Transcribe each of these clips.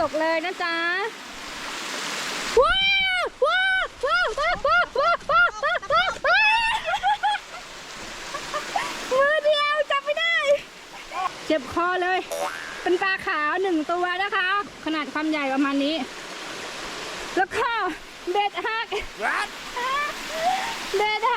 ตกเลยนะจ๊ะว้าวว้าวว้าวว้าวว้าวว้าวว้าวว้าวว้าวว้าวมือเดียวจับไม่ได้ เจ็บคอเลย เป็นปลาขาวหนึ่งตัวนะคะ ขนาดความใหญ่ประมาณนี้ แล้วก็เบ็ดหักเบ็ด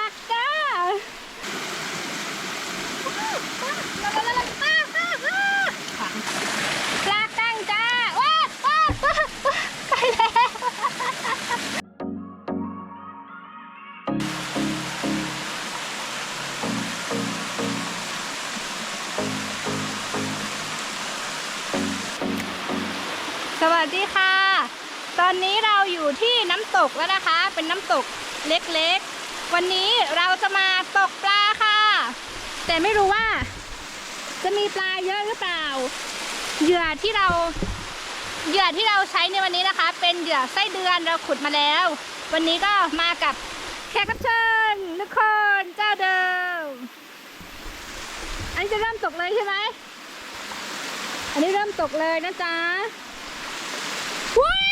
ที่น้ำตกแล้วนะคะ เป็นน้ำตกเล็กๆ วันนี้เราจะมาตกปลาค่ะ แต่ไม่รู้ว่า จะมีปลาเยอะหรือเปล่า เหยื่อที่เราเหยื่อที่เราใช้ในวันนี้นะคะ เป็นเหยื่อไส้เดือนเราขุดมาแล้ว วันนี้ก็มากับแขกรับเชิญทุกคนเจ้าเดิม อันนี้จะเริ่มตกเลยใช่ไหมอันนี้เริ่มตกเลยนะจ๊ะว้า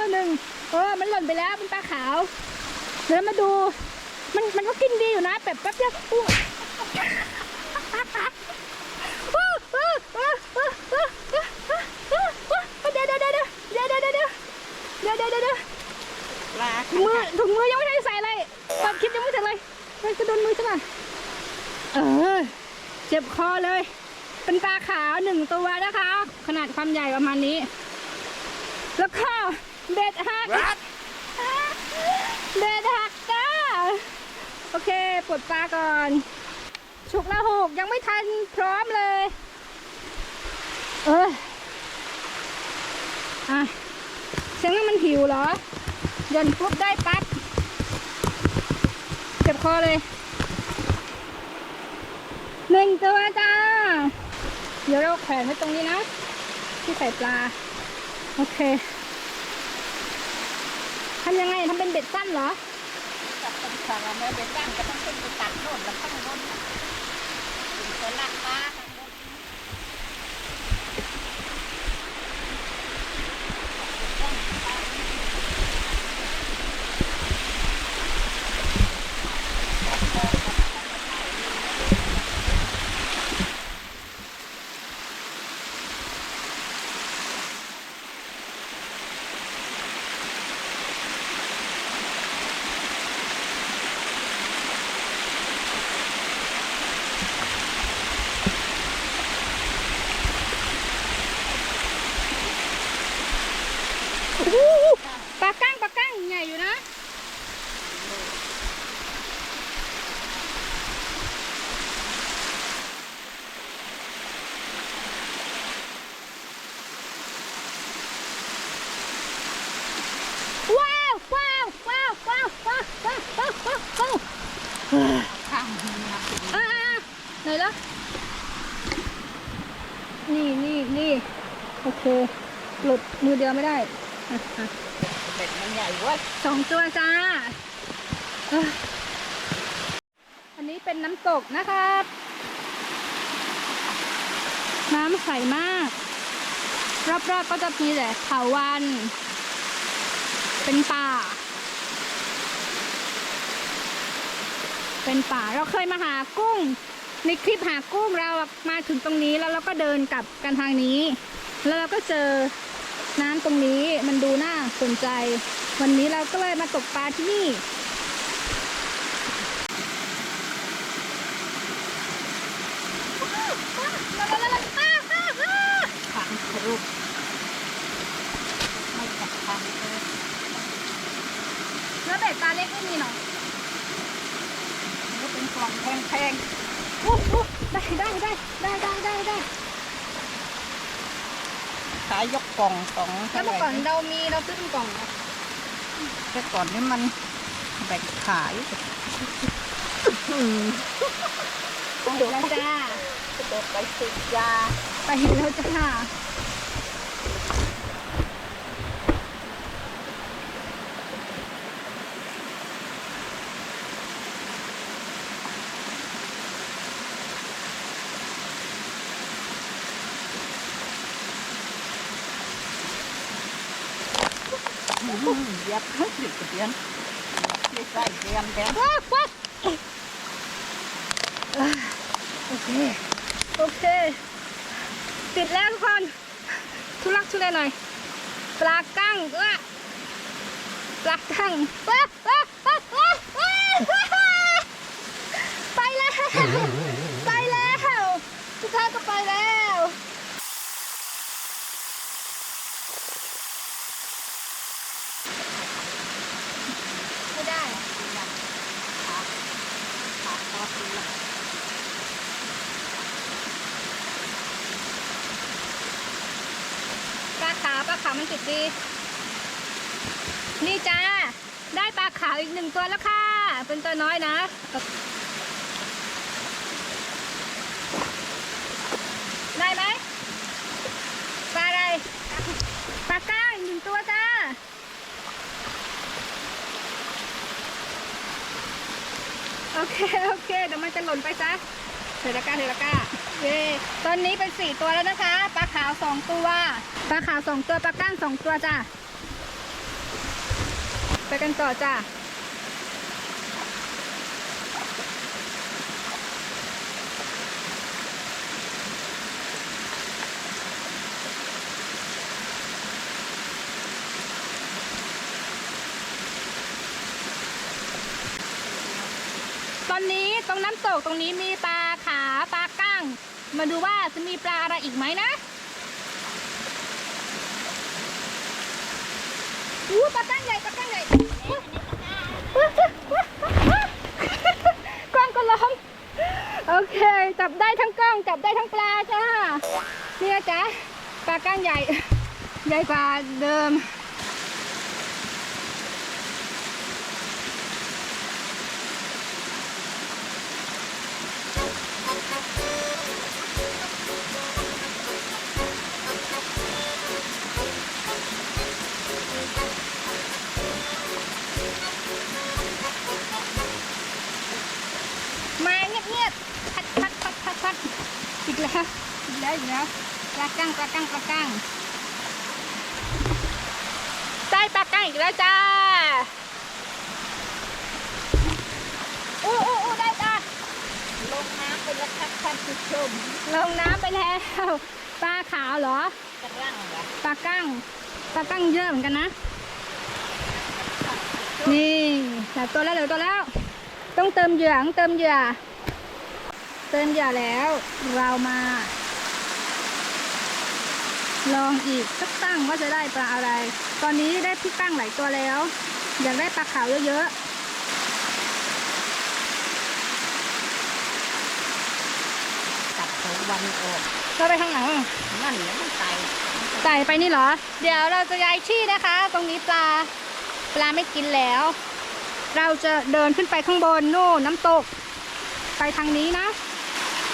ตัวหนึ่งเออมันหล่นไปแล้วเป็นปลาขาวเดี๋ยวมาดู มันมันก็กินดีอยู่นะแบบแป๊บเดียวอู้อู้อู้อู้อู้อู้อู้เดี๋ยวเดี๋ยวเดี๋ยวเดี๋ยวเดี๋ยวเดี๋ยวเดี๋ยวเดี๋ยวเดี๋ยวเดี๋ยวเดี๋ยวปลาถุงมือถุงมือยังไม่ได้ใส่เลยตอนคลิปยังไม่ถึงเลยมันจะโดนมือฉันอะเออเจ็บคอเลย เป็นปลาขาวหนึ่งตัวนะคะ ขนาดความใหญ่ประมาณนี้ แล้วก็ เบ็ดหักเบ็ดหักจ้า โอเคปลดปลาก่อน ฉุกละหกยังไม่ทันพร้อมเลย เอออะเสียงว่ามันหิวเหรอหย่อนปุ๊บได้ปั๊บเจ็บคอเลยหนึ่งตัวจ้า เดี๋ยวเราแขวนไว้ตรงนี้นะ ที่ใส่ปลา โอเคทำยังไงทำเป็นเบ็ดสั้นเหรอจับเป็นสารแม่เบ็ดสั้นก็ต้องเป็นไปตัดโน่นแล้วข้งโนน่ โอเค หลุดมือเดียวไม่ได้อะอะเบ็ดมันใหญ่เว้ยสองตัวจ้าเอ้ยอันนี้เป็นน้ำตกนะครับ น้ำใสมาก รอบๆก็จะมีแต่เถาวัน เป็นป่า เป็นป่าเราเคยมาหากุ้ง ในคลิปหากุ้งเราอะมาถึงตรงนี้แล้วเราก็เดินกลับกันทางนี้ แล้วเราก็เจอน้ำตรงนี้มันดูน่าสนใจ วันนี้เราก็เลยมาตกปลาที่นี่ขังทะลุไม่จับขังเลยแล้วเบ็ดปลาเล็กไม่มีหรอนี่เป็นกล่องแพงอู้อู้ ได้ได้ได้ได้ได้ได้ได้ขายยกกล่องสองแล้วเมื่อก่อนเรามีเราซื้อเป็นกล่องนะแต่ก่อนนี่มันแบ่งขายเดี๋ยวเราจ้าไปสิยาไปเห็นแล้วจ้า เหยียบหยุดกระเดียนไม่ใส่เตียมแดงว้าวว้าวโอเค โอเค ติดแล้วทุกคน ทุลักทุเลหน่อย ปลากั้งเอ้อปลากั้งว้าวว้าวว้าวว้าวว้าวไปแล้ว ไปแล้วทุกท่านก็ไปแล้ว ไม่ได้อะ ขา ปาปีละปลาขาวปลาขาวมันติดดี นี่จ้า ได้ปลาขาวอีกหนึ่งตัวแล้วค่ะ เป็นตัวน้อยนะ ได้ไหมปลาอะไร ปลาก้างอีกหนึ่งตัวจ้า โอเค โอเค เดี๋ยวมันจะหล่นไปซะเทละก้าเทละก้าเย่ตอนนี้เป็นสี่ตัวแล้วนะคะ ปลาขาวสองตัว ปลาขาวสองตัว ปลาก้างสองตัวจ้าไปกันต่อจ้า ตอนนี้ตรงน้ำตกตรงนี้มีปลาขาปลาก้างมาดูว่าจะมีปลาอะไรอีกไหมนะอู้ปลาก้างใหญ่ปลาก้างใหญ่กล้องก็ล้มโอเค จับได้ทั้งกล้องจับได้ทั้งปลาจ้าเนี่ยจ้ะปลาก้างใหญ่ ใหญ่กว่าเดิม แล้วอีกแล้วปลากั้งปลากั้งปลากั้งได้ปลากั้งอีกแล้วจ้าอู้อู้อู้ได้ปลาลงน้ำไปแล้วครับท่านผู้ชมลงน้ำไปแล้วปลาขาวเหรอกระร่างเหรอปลากั้งปลากั้งเยอะเหมือนกันนะ นี่เหลือตัวแล้วเหลือตัวแล้ว ต้องเติมเหยื่อต้องเติมเหยื่อเติมเหยื่อแล้วเรามา ลองอีกสักตั้งว่าจะได้ปลาอะไร ตอนนี้ได้พี่กั้งหลายตัวแล้ว อยากได้ปลาขาวเยอะตัดของวันออกๆก็ไปข้างหลังนั่นแหละมันไตใส่ไปนี่เหรอ เดี๋ยวเราจะย้ายที่นะคะ ตรงนี้ปลาปลาไม่กินแล้ว เราจะเดินขึ้นไปข้างบนนู่นน้ำตก ไปทางนี้นะ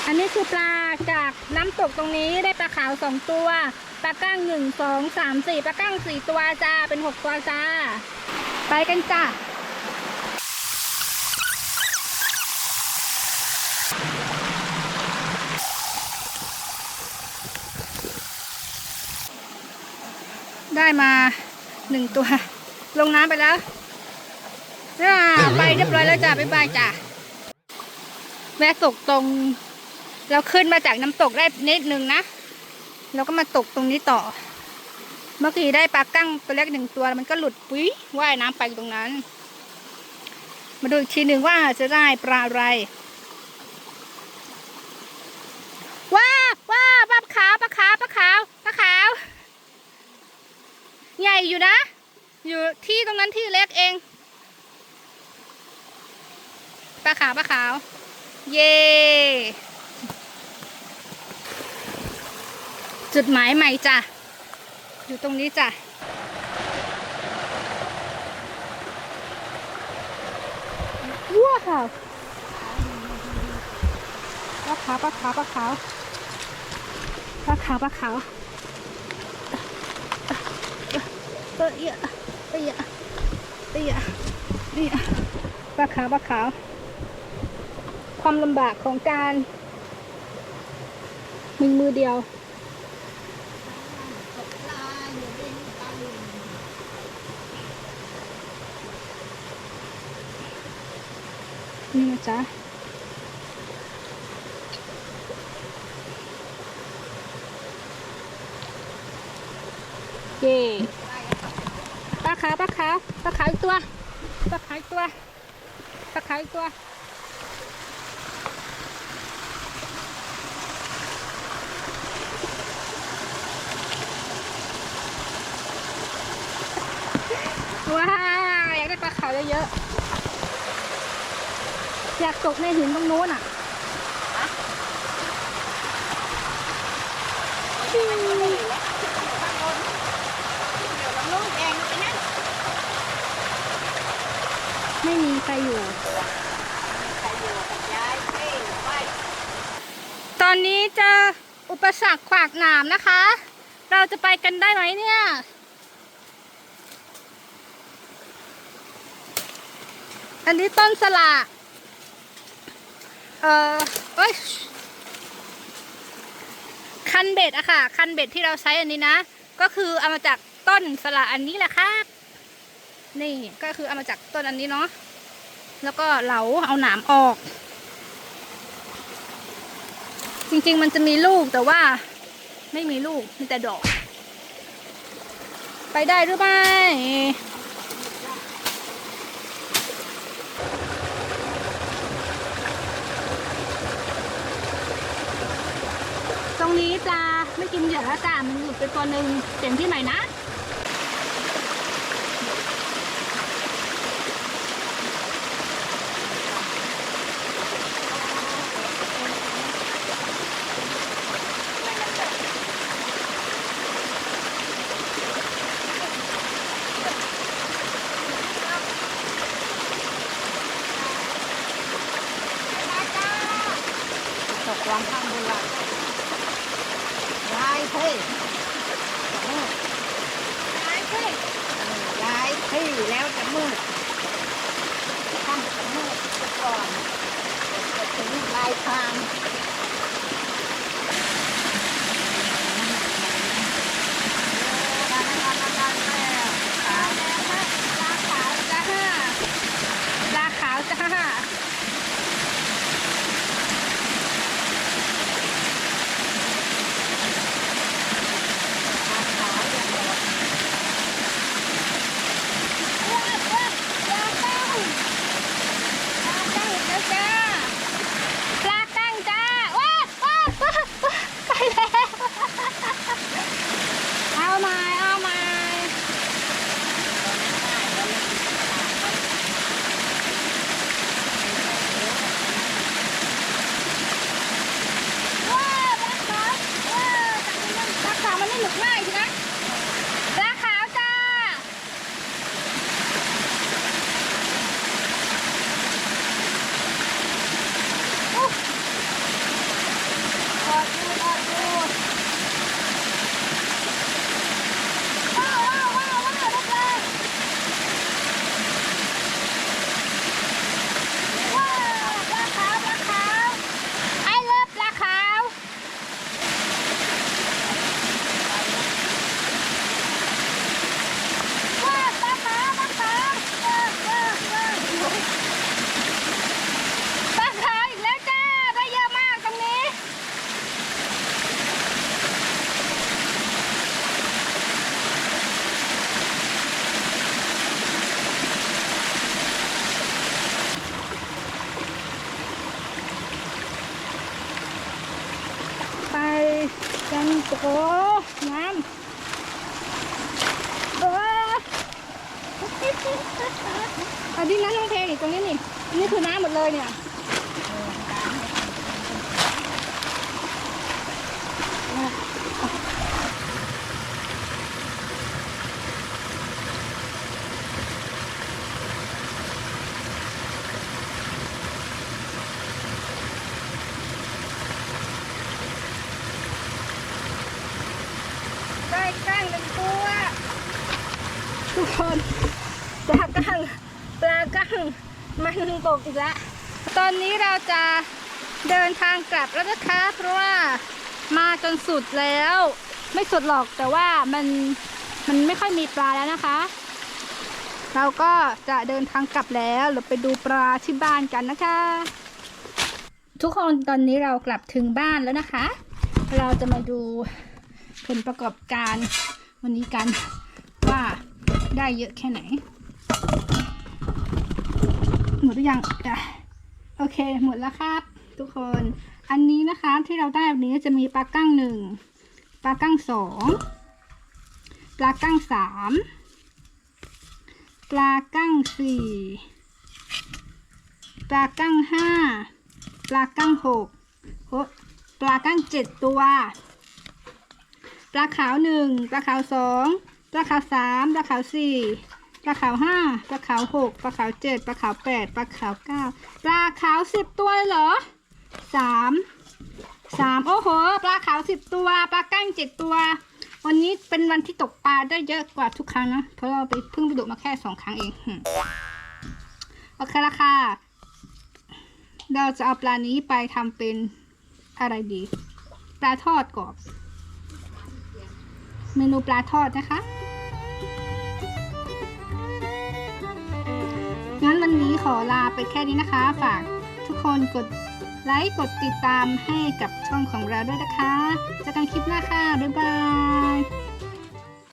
อันนี้คือปลาจากน้ำตกตรงนี้ได้ปลาขาวสองตัวปลาก้างหนึ่งสองสามสี่ปลาก้างสี่ตัวจ้าเป็นหกตัวจ้า ไปกันจ้าได้มาหนึ่งตัว ลงน้ำไปแล้วไปเรียบร้อยแล้วจ้าบ๊ายบายจ้าแวะตกตรง เราขึ้นมาจากน้ำตกได้นิดนึงนะเราก็มาตกตรงนี้ต่อ เมื่อกี้ได้ปลากั้งตัวเล็กหนึ่งตัวมันก็หลุดปุ้ยว่ายน้ำไปตรงนั้น มาดูอีกทีหนึ่งว่าจะได้ปลาอะไรว้าว้าปลาขาวปลาขาวปลาขาวปลาขาว ใหญ่อยู่นะ อยู่ที่ตรงนั้นที่เล็กเองปลาขาวปลาขาว เย่ จุดหมายใหม่จ้ะ อยู่ตรงนี้จ้ะว้าวปลาขาวปลาขาวปลาขาวปลาขาวปลาขาวเตี้ยเตี้ยเตี้ยเตี้ยปลาขาวปลาขาว ความลำบากของการมีมือเดียว ตกปลาอยู่ดินปลาอยู่ นะจ๊ะเย่ปลาขาวปลาขาวปลาขาวอีกตัวปลาขาวอีกตัวปลาขาวอีกตัวว้าวอยากได้ปลาขาวเยอะๆ อยากตกในหินตรงนู้นอะที่มันอยู่นี่แหละอยู่ข้างบนเดี๋ยวมันลูกเองไปนั่นไม่มีใครอยู่ใครอยู่กับยายเอ้ยไปตอนนี้เจออุปสรรคขวากหนามนะคะ เราจะไปกันได้ไหมเนี่ยอันนี้ต้นสละเออเอ้ยคันเบ็ดอะค่ะ คันเบ็ดที่เราใช้อันนี้นะ ก็คือเอามาจากต้นสละอันนี้แหละครับนี่ก็คือเอามาจากต้นอันนี้เนาะแล้วก็เหลาเอาหนามออก จริงๆมันจะมีลูกแต่ว่า ไม่มีลูกมีแต่ดอก ไปได้หรือไม่ตรงนี้ ปลาไม่กินเหยื่อแล้วจ้ามันหลุดไปตัวหนึ่งเปลี่ยนที่ใหม่นะ ตกวางข้างบนละยายเฮ้ยจะมืด ไปเฮ้ย ยายเฮ้ยแล้วจะมืดข้างจะมืดซะก่อนจะถึ ง กอีกแล้ว ตอนนี้เราจะเดินทางกลับแล้วนะคะเพราะว่ามาจนสุดแล้ว ไม่สุดหรอกแต่ว่ามันมันไม่ค่อยมีปลาแล้วนะคะ เราก็จะเดินทางกลับแล้วเราไปดูปลาที่บ้านกันนะคะ ทุกคนตอนนี้เรากลับถึงบ้านแล้วนะคะ เราจะมาดูผลประกอบการวันนี้กันว่าได้เยอะแค่ไหน หมดหรือยังโอเค หมดแล้วครับ ทุกคน อันนี้นะคะที่เราได้วันนี้จะมีปลากั้งหนึ่งปลากั้งสองปลากั้งสามปลากั้งสี่ปลากั้งห้าปลากั้งหกปลากั้งเจ็ดตัว ปลาขาวหนึ่งปลาขาวสองปลาขาวสามปลาขาวสี่ ปลาขาวห้าปลาขาวหกปลาขาวเจ็ดปลาขาวแปดปลาขาวเก้าปลาขาวสิบตัวเหรอสามสามโอ้โห ปลาขาวสิบตัว ปลากั้งเจ็ดตัว วันนี้เป็นวันที่ตกปลาได้เยอะกว่าทุกครั้งนะ เพราะเราไปเพิ่งไปดูมาแค่สองครั้งเองโอเคละค่ะ เราจะเอาปลานี้ไปทำเป็นอะไรดี ปลาทอดกรอบ เมนูปลาทอดนะคะ งั้นวันนี้ขอลาไปแค่นี้นะคะ ฝากทุกคนกดไลค์กดติดตามให้กับช่องของเราด้วยนะคะเจอกันคลิปหน้าค่ะ บ๊ายบาย